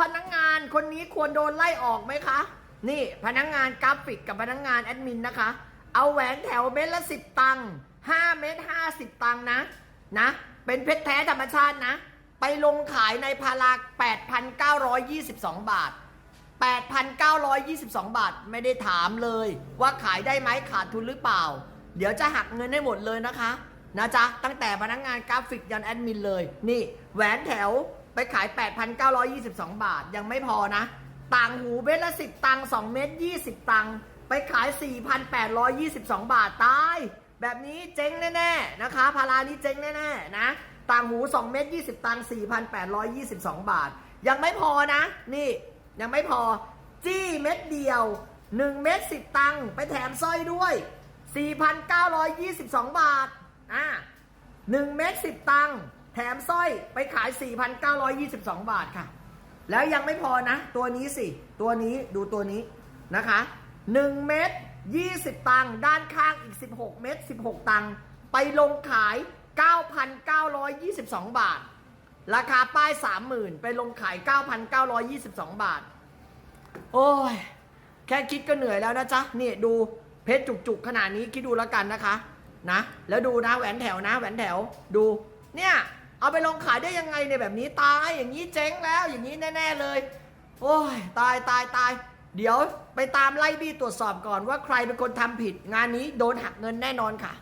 พนักงานคนนี้ควรโดนไล่ออกไหมคะ นี่พนักงานกราฟิกกับพนักงานแอดมินนะคะ เอาแหวนแถวเม็ดละสิบตังค์ห้าเม็ดห้าสิบตังค์นะนะ เป็นเพชรแท้ธรรมชาตินะ ไปลงขายในพารา8,922 บาท 8,922 บาทไม่ได้ถามเลย ว่าขายได้ไหมขาดทุนหรือเปล่า เดี๋ยวจะหักเงินให้หมดเลยนะคะนะจ๊ะตั้งแต่พนักงานกราฟิกยันแอดมินเลย นี่แหวนแถว ไปขาย 8,922 บาทยังไม่พอนะ ต่างหูเม็ดละ 10 ตังค์2เม็ด20 ตังค์ไปขาย 4,822 บาทตาย แบบนี้เจ๊งแน่ๆนะคะ พารานี้เจ๊งแน่ๆนะต่างหู 2 เม็ด20 ตังค์4,822 บาท ยังไม่พอนะ นี่ยังไม่พอ จี้เม็ดเดียว 1 เม็ด10 ตังค์ไปแถมสร้อยด้วย 4,922 บาทอะ1เม็ด10 ตังค์ แถมสร้อยไปขาย 4,922 บาทค่ะ แล้วยังไม่พอนะ ตัวนี้สิ ตัวนี้ดูตัวนี้นะคะ 1 เม็ด20 ตังค์ด้านข้างอีก 16 เม็ด16 ตังค์ไปลงขาย 9,922 บาท ราคาป้าย 30,000 ไปลงขาย 9,922 บาท โอ้ย แค่คิดก็เหนื่อยแล้วนะจ๊ะ นี่ดูเพชรจุกๆ ขนาดนี้คิดดูแล้วกันนะคะ นะ แล้วดูนะแหวนแถวนะแหวนแถวดูเนี่ย เอาไปลงขายได้ยังไงเนี่ยแบบนี้ตายอย่างนี้เจ๊งแล้วอย่างนี้แน่ ๆเลย โอ้ยตายตายตายเดี๋ยวไปตามไล่บี้ตรวจสอบก่อนว่าใครเป็นคนทำผิด งานนี้โดนหักเงินแน่นอนค่ะ